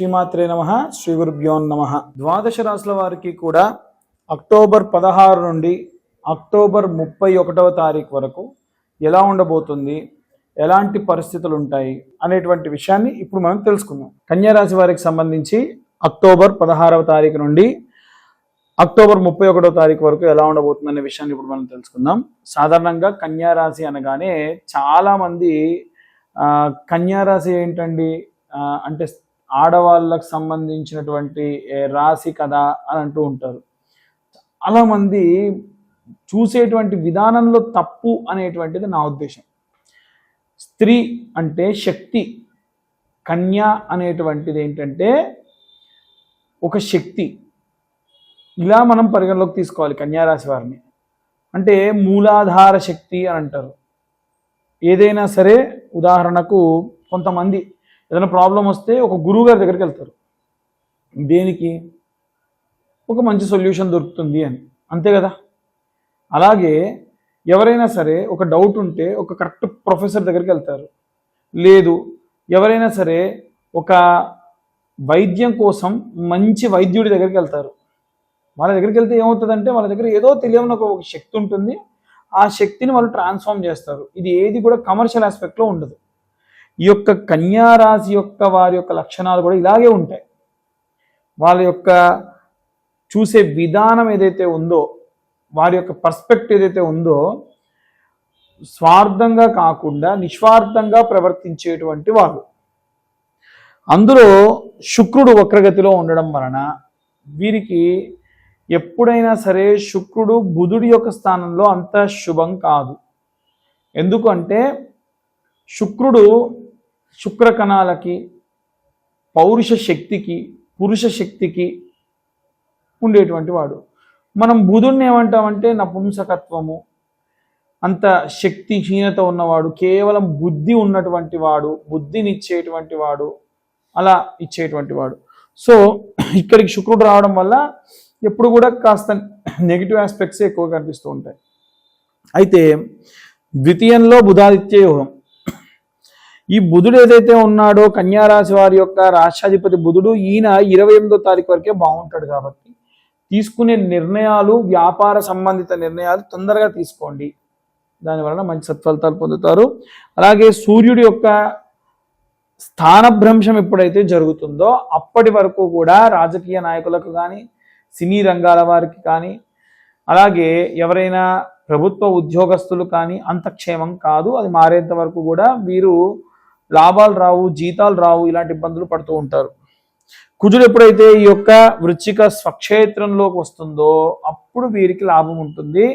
శ్రీమాత్రే నమ శ్రీ గురుభ్యో నమ. ద్వాదశ రాశుల వారికి కూడా అక్టోబర్ పదహారు నుండి అక్టోబర్ ముప్పై ఒకటవ తారీఖు వరకు ఎలా ఉండబోతుంది ఎలాంటి పరిస్థితులు ఉంటాయి అనేటువంటి విషయాన్ని ఇప్పుడు మనం తెలుసుకుందాం. కన్యా రాశి వారికి సంబంధించి అక్టోబర్ పదహారవ తారీఖు నుండి అక్టోబర్ ముప్పై ఒకటో తారీఖు వరకు ఎలా ఉండబోతుంది అనే విషయాన్ని ఇప్పుడు మనం తెలుసుకుందాం. సాధారణంగా కన్యారాశి అనగానే చాలామంది కన్యారాశి ఏంటండి అంటే ఆడవాళ్ళకు సంబంధించినటువంటి రాశి కథ అని అంటూ ఉంటారు. చాలా మంది చూసేటువంటి విధానంలో తప్పు అనేటువంటిది నా ఉద్దేశం. స్త్రీ అంటే శక్తి కన్య అనేటువంటిది ఏంటంటే ఒక శక్తి. ఇలా మనం పరిగణలోకి తీసుకోవాలి కన్యారాశి వారిని. అంటే మూలాధార శక్తి అని అంటారు. ఏదైనా సరే ఉదాహరణకు కొంతమంది ఏదైనా ప్రాబ్లం వస్తే ఒక గురువు గారి దగ్గరికి వెళ్తారు. దేనికి? ఒక మంచి సొల్యూషన్ దొరుకుతుంది అని. అంతే కదా? అలాగే ఎవరైనా సరే ఒక డౌట్ ఉంటే ఒక కరెక్ట్ ప్రొఫెసర్ దగ్గరికి వెళ్తారు. లేదు ఎవరైనా సరే ఒక వైద్యం కోసం మంచి వైద్యుడి దగ్గరికి వెళ్తారు. వాళ్ళ దగ్గరికి వెళ్తే ఏమవుతుందంటే వాళ్ళ దగ్గర ఏదో తెలియని ఒక శక్తి ఉంటుంది. ఆ శక్తిని వాళ్ళు ట్రాన్స్ఫార్మ్ చేస్తారు. ఇది ఏది కూడా కమర్షియల్ ఆస్పెక్ట్లో ఉండదు. ఈ యొక్క కన్యారాశి యొక్క వారి యొక్క లక్షణాలు కూడా ఇలాగే ఉంటాయి. వాళ్ళ యొక్క చూసే విధానం ఏదైతే ఉందో వారి యొక్క పర్స్పెక్ట్ ఏదైతే ఉందో స్వార్థంగా కాకుండా నిస్వార్థంగా ప్రవర్తించేటువంటి వారు అందులో శుక్రుడు వక్రగతిలో ఉండడం వలన వీరికి ఎప్పుడైనా సరే శుక్రుడు బుధుడి యొక్క స్థానంలో అంత శుభం కాదు. ఎందుకంటే శుక్రుడు శుక్రకణాలకి పౌరుష శక్తికి పురుష శక్తికి ఉండేటువంటి వాడు. మనం బుధుడిని ఏమంటామంటే నపుంసకత్వము. అంత శక్తిహీనత ఉన్నవాడు కేవలం బుద్ధి ఉన్నటువంటి వాడు బుద్ధిని ఇచ్చేటువంటి వాడు అలా ఇచ్చేటువంటి వాడు. సో ఇక్కడికి శుక్రుడు రావడం వల్ల ఎప్పుడు కూడా కాస్త నెగిటివ్ ఆస్పెక్ట్స్ ఎక్కువ కనిపిస్తూ ఉంటాయి. అయితే ద్వితీయంలో బుధాదిత్య యోగం. ఈ బుధుడు ఏదైతే ఉన్నాడో కన్యారాశి వారి యొక్క రాష్ట్రాధిపతి బుధుడు ఈయన ఇరవై ఎనిమిదో తారీఖు వరకే బాగుంటాడు కాబట్టి తీసుకునే నిర్ణయాలు వ్యాపార సంబంధిత నిర్ణయాలు తొందరగా తీసుకోండి. దానివలన మంచి సత్ఫలితాలు పొందుతారు. అలాగే సూర్యుడి యొక్క స్థానభ్రంశం ఎప్పుడైతే జరుగుతుందో అప్పటి వరకు కూడా రాజకీయ నాయకులకు కానీ సినీ రంగాల వారికి కానీ అలాగే ఎవరైనా ప్రభుత్వ ఉద్యోగస్తులు కానీ అంత క్షేమం కాదు. అది మారేంత వరకు కూడా వీరు లాభాలు రావు జీతాలు రావు ఇలాంటి ఇబ్బందులు పడుతూ ఉంటారు. కుజుడు ఎప్పుడైతే ఈ యొక్క వృచ్చిక స్వక్షేత్రంలోకి వస్తుందో అప్పుడు వీరికి లాభం ఉంటుంది.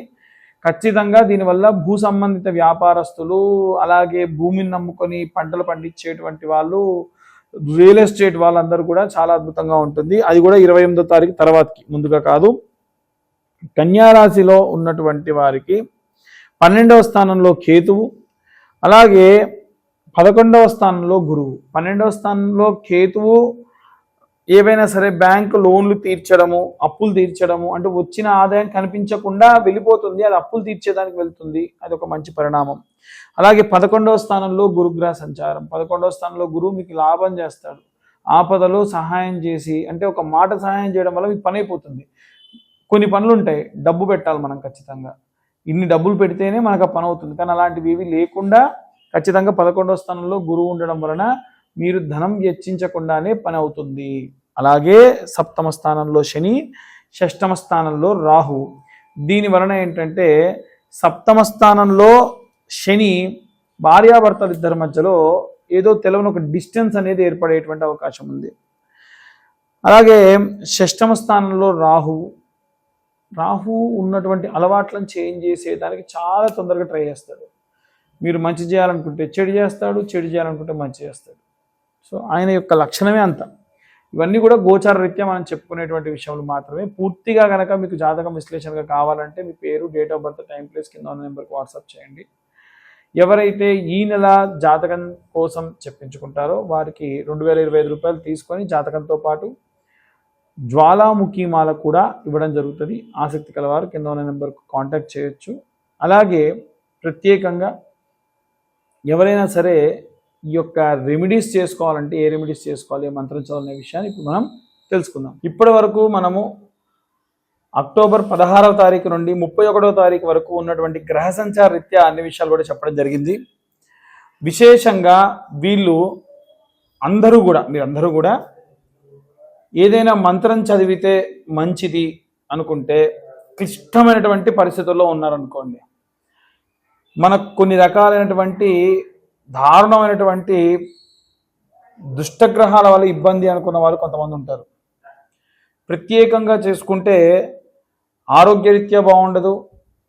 ఖచ్చితంగా దీనివల్ల భూ సంబంధిత వ్యాపారస్తులు అలాగే భూమిని నమ్ముకొని పంటలు పండించేటువంటి వాళ్ళు రియల్ ఎస్టేట్ వాళ్ళందరూ కూడా చాలా అద్భుతంగా ఉంటుంది. అది కూడా ఇరవై ఎనిమిదో తారీఖు తర్వాతకి ముందుగా కాదు. కన్యారాశిలో ఉన్నటువంటి వారికి పన్నెండవ స్థానంలో కేతువు అలాగే పదకొండవ స్థానంలో గురువు పన్నెండవ స్థానంలో కేతువు ఏవైనా సరే బ్యాంకు లోన్లు తీర్చడము అప్పులు తీర్చడము అంటే వచ్చిన ఆదాయం కనిపించకుండా వెళ్ళిపోతుంది అది అప్పులు తీర్చేదానికి వెళ్తుంది అది ఒక మంచి పరిణామం. అలాగే పదకొండవ స్థానంలో గురుగ్రహ సంచారం పదకొండవ స్థానంలో గురువు మీకు లాభం చేస్తాడు ఆపదలో సహాయం చేసి అంటే ఒక మాట సహాయం చేయడం వల్ల మీకు పని అయిపోతుంది. కొన్ని పనులు ఉంటాయి డబ్బు పెట్టాలి మనం ఖచ్చితంగా. ఇన్ని డబ్బులు పెడితేనే మనకు ఆ పని అవుతుంది కానీ అలాంటివి ఏవి లేకుండా ఖచ్చితంగా పదకొండవ స్థానంలో గురువు ఉండడం వలన మీరు ధనం వెచ్చించకుండానే పని అవుతుంది. అలాగే సప్తమ స్థానంలో శని షష్టమ స్థానంలో రాహు. దీని వలన ఏంటంటే సప్తమ స్థానంలో శని భార్యాభర్తలు ఇద్దరి మధ్యలో ఏదో తెలవని ఒక డిస్టెన్స్ అనేది ఏర్పడేటువంటి అవకాశం ఉంది. అలాగే షష్టమ స్థానంలో రాహు. రాహు ఉన్నటువంటి అలవాట్లను చేంజ్ చేసేదానికి చాలా తొందరగా ట్రై చేస్తాడు. మీరు మంచి చేయాలనుకుంటే చెడు చేస్తాడు చెడు చేయాలనుకుంటే మంచి చేస్తాడు. సో ఆయన యొక్క లక్షణమే అంత. ఇవన్నీ కూడా గోచార రీత్యా మనం చెప్పుకునేటువంటి విషయంలో మాత్రమే. పూర్తిగా కనుక మీకు జాతకం విశ్లేషణగా కావాలంటే మీ పేరు date of birth time place కింద ఉన్న నెంబర్కి వాట్సాప్ చేయండి. ఎవరైతే ఈ నెల జాతకం కోసం చెప్పించుకుంటారో వారికి రెండు వేల ఇరవై ఐదు రూపాయలు తీసుకొని జాతకంతో పాటు జ్వాలాముఖి మాల కూడా ఇవ్వడం జరుగుతుంది. ఆసక్తి కలవారు కింద ఉన్న నెంబర్కు కాంటాక్ట్ చేయొచ్చు. అలాగే ప్రత్యేకంగా ఎవరైనా సరే ఈ యొక్క రెమెడీస్ చేసుకోవాలంటే ఏ రెమెడీస్ చేసుకోవాలి ఏ మంత్రం చదవాలనే విషయాన్ని ఇప్పుడు మనం తెలుసుకుందాం. ఇప్పటి వరకు మనము అక్టోబర్ పదహారవ తారీఖు నుండి ముప్పై ఒకటవ తారీఖు వరకు ఉన్నటువంటి గ్రహ సంచార రీత్యా అన్ని విషయాలు కూడా చెప్పడం జరిగింది. విశేషంగా వీళ్ళు అందరూ కూడా మీరందరూ కూడా ఏదైనా మంత్రం చదివితే మంచిది అనుకుంటే క్లిష్టమైనటువంటి పరిస్థితుల్లో ఉన్నారనుకోండి. మనకు కొన్ని రకాలైనటువంటి దారుణమైనటువంటి దుష్టగ్రహాల వల్ల ఇబ్బంది అనుకున్న వాళ్ళు కొంతమంది ఉంటారు. ప్రత్యేకంగా చేసుకుంటే ఆరోగ్యరీత్యా బాగుండదు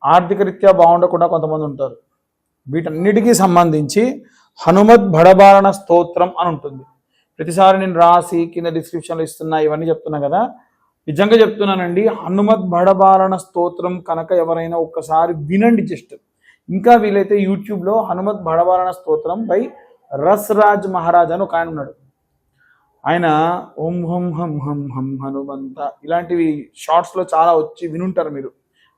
ఆర్థిక రీత్యా బాగుండకుండా కొంతమంది ఉంటారు. వీటన్నిటికీ సంబంధించి హనుమద్ భడబారణ స్తోత్రం అని ఉంటుంది. ప్రతిసారి నేను రాసి కింద డిస్క్రిప్షన్లో ఇస్తున్నా ఇవన్నీ చెప్తున్నా కదా. నిజంగా చెప్తున్నానండి హనుమద్ భడబారణ స్తోత్రం కనుక ఎవరైనా ఒక్కసారి వినండి జస్ట్. ఇంకా వీలైతే యూట్యూబ్లో హనుమత్ భడబారణ స్తోత్రం బై రస్రాజ్ మహారాజ్ అని ఒక ఆయన ఉన్నాడు. ఆయన ఓం హం హం హం హం హనుమంత ఇలాంటివి షార్ట్స్లో చాలా వచ్చి వినుంటారు మీరు.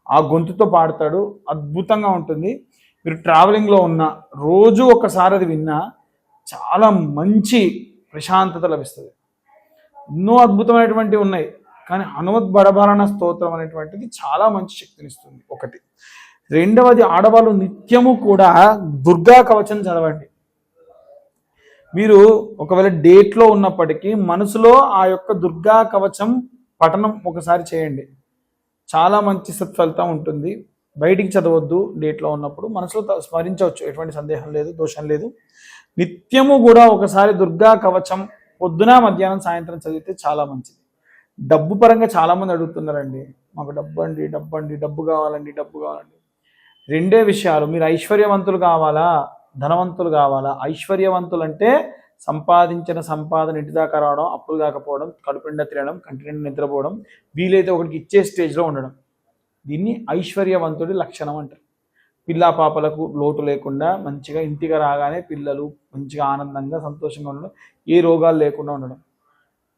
ఆ గొంతుతో పాడతాడు అద్భుతంగా ఉంటుంది. మీరు ట్రావెలింగ్లో ఉన్న రోజు ఒకసారి అది విన్నా చాలా మంచి ప్రశాంతత లభిస్తుంది. ఎన్నో అద్భుతమైనటువంటివి ఉన్నాయి. కానీ హనుమత్ బడబారణ స్తోత్రం అనేటువంటిది చాలా మంచి శక్తినిస్తుంది ఒకటి. రెండవది ఆడవాళ్ళు నిత్యము కూడా దుర్గా కవచం చదవండి. మీరు ఒకవేళ డేట్లో ఉన్నప్పటికీ మనసులో ఆ యొక్క దుర్గా కవచం పఠనం ఒకసారి చేయండి. చాలా మంచి సత్ఫలితం ఉంటుంది. బయటికి చదవద్దు డేట్లో ఉన్నప్పుడు. మనసులో స్మరించవచ్చు. ఎటువంటి సందేహం లేదు దోషం లేదు. నిత్యము కూడా ఒకసారి దుర్గా కవచం పొద్దున మధ్యాహ్నం సాయంత్రం చదివితే చాలా మంచిది. డబ్బు పరంగా చాలామంది అడుగుతున్నారండి. మాకు డబ్బు అండి డబ్బు అండి డబ్బు కావాలండి డబ్బు కావాలండి. రెండే విషయాలు. మీరు ఐశ్వర్యవంతులు కావాలా? ధనవంతులు కావాలా? ఐశ్వర్యవంతులు అంటే సంపాదించిన సంపాదన ఇంటి దాకా రావడం అప్పులు కాకపోవడం కడుపు నిండా తినడం కంటి నిండా నిద్రపోవడం వీలైతే ఒకరికి ఇచ్చే స్టేజ్లో ఉండడం. దీన్ని ఐశ్వర్యవంతుడి లక్షణం అంటారు. పిల్లా పాపలకు లోటు లేకుండా మంచిగా ఇంటికి రాగానే పిల్లలు మంచిగా ఆనందంగా సంతోషంగా ఉండడం ఏ రోగాలు లేకుండా ఉండడం.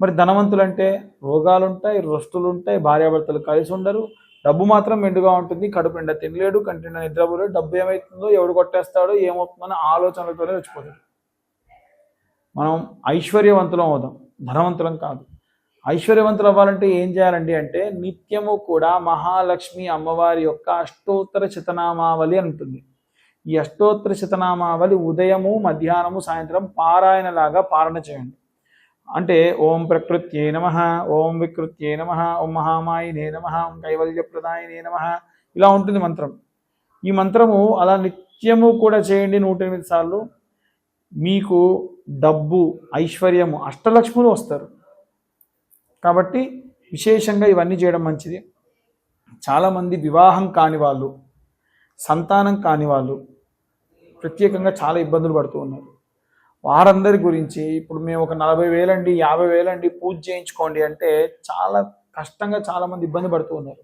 మరి ధనవంతులు అంటే రోగాలు ఉంటాయి రొస్తులు ఉంటాయి భార్యాభర్తలు కలిసి ఉండరు డబ్బు మాత్రం మెండుగా ఉంటుంది కడుపు నిండా తినలేడు కంటి నిండా నిద్రపోలేడు డబ్బు ఏమవుతుందో ఎవడు కొట్టేస్తాడో ఏమవుతుందో ఆలోచనలతోనే వచ్చిపోతాడు మనం ఐశ్వర్యవంతులం అవుదాం ధనవంతులం కాదు. ఐశ్వర్యవంతులు అవ్వాలంటే ఏం చేయాలండి అంటే నిత్యము కూడా మహాలక్ష్మి అమ్మవారి యొక్క అష్టోత్తర శతనామావళి అంటుంది ఈ అష్టోత్తర శతనామావళి ఉదయము మధ్యాహ్నము సాయంత్రం పారాయణలాగా పారణ చేయండి. అంటే ఓం ప్రకృత్యే నమ ఓం వికృత్యే నమ ఓం మహామాయినే నమ ఓం కైవల్యప్రదాయనే నమ. ఇలా ఉంటుంది మంత్రం. ఈ మంత్రము అలా నిత్యము కూడా చేయండి నూట ఎనిమిది సార్లు. మీకు డబ్బు ఐశ్వర్యము అష్టలక్ష్ములు వస్తారు. కాబట్టి విశేషంగా ఇవన్నీ చేయడం మంచిది. చాలామంది వివాహం కాని వాళ్ళు సంతానం కాని వాళ్ళు ప్రత్యేకంగా చాలా ఇబ్బందులు పడుతూ ఉన్నారు. వారందరి గురించి ఇప్పుడు మేము ఒక నలభై వేలండి యాభై వేలండి పూజ చేయించుకోండి అంటే చాలా కష్టంగా చాలామంది ఇబ్బంది పడుతూ ఉన్నారు.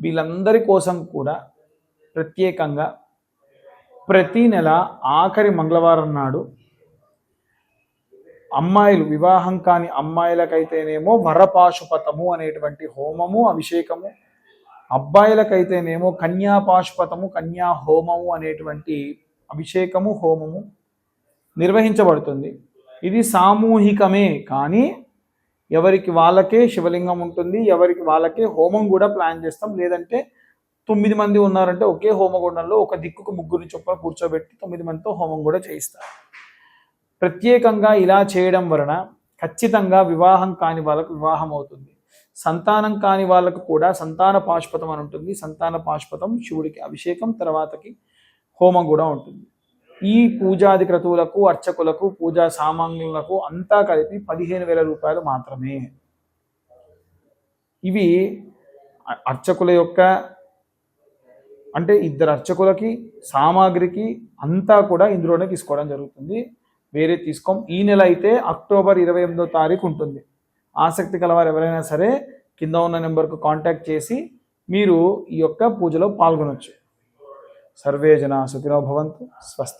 వీళ్ళందరి కోసం కూడా ప్రత్యేకంగా ప్రతి నెల ఆఖరి మంగళవారం నాడు అమ్మాయిలు వివాహం కాని అమ్మాయిలకైతేనేమో వరపాశుపతము అనేటువంటి హోమము అభిషేకము. అబ్బాయిలకైతేనేమో కన్యాపాశుపతము కన్యా హోమము అనేటువంటి అభిషేకము హోమము. నిర్వహించబడుతుంది. ఇది సామూహికమే కానీ ఎవరికి వాళ్ళకే శివలింగం ఉంటుంది ఎవరికి వాళ్ళకే హోమం కూడా ప్లాన్ చేస్తాం. లేదంటే తొమ్మిది మంది ఉన్నారంటే ఒకే హోమగుండంలో ఒక దిక్కుకు ముగ్గురిని చొప్పున కూర్చోబెట్టి తొమ్మిది మందితో హోమం కూడా చేయిస్తారు. ప్రత్యేకంగా ఇలా చేయడం వలన ఖచ్చితంగా వివాహం కాని వాళ్ళకు వివాహం అవుతుంది. సంతానం కాని వాళ్ళకు కూడా సంతాన పాశుపతం అని ఉంటుంది. సంతాన పాశుపతం శివుడికి అభిషేకం తర్వాతకి హోమం కూడా ఉంటుంది. ఈ పూజాది క్రతువులకు అర్చకులకు పూజా సామాన్యులకు అంతా కలిపి పదిహేను వేల రూపాయలు మాత్రమే. ఇవి అర్చకుల యొక్క అంటే ఇద్దరు అర్చకులకి సామాగ్రికి అంతా కూడా ఇందులోనే తీసుకోవడం జరుగుతుంది. వేరే తీసుకోం. ఈ నెల అయితే అక్టోబర్ ఇరవై ఎనిమిదో తారీఖు ఉంటుంది. ఆసక్తి కలవారు ఎవరైనా సరే కింద ఉన్న నెంబర్కు కాంటాక్ట్ చేసి మీరు ఈ యొక్క పూజలో పాల్గొనవచ్చు సర్వే జనా సుఖినో భవంతు. స్వస్తి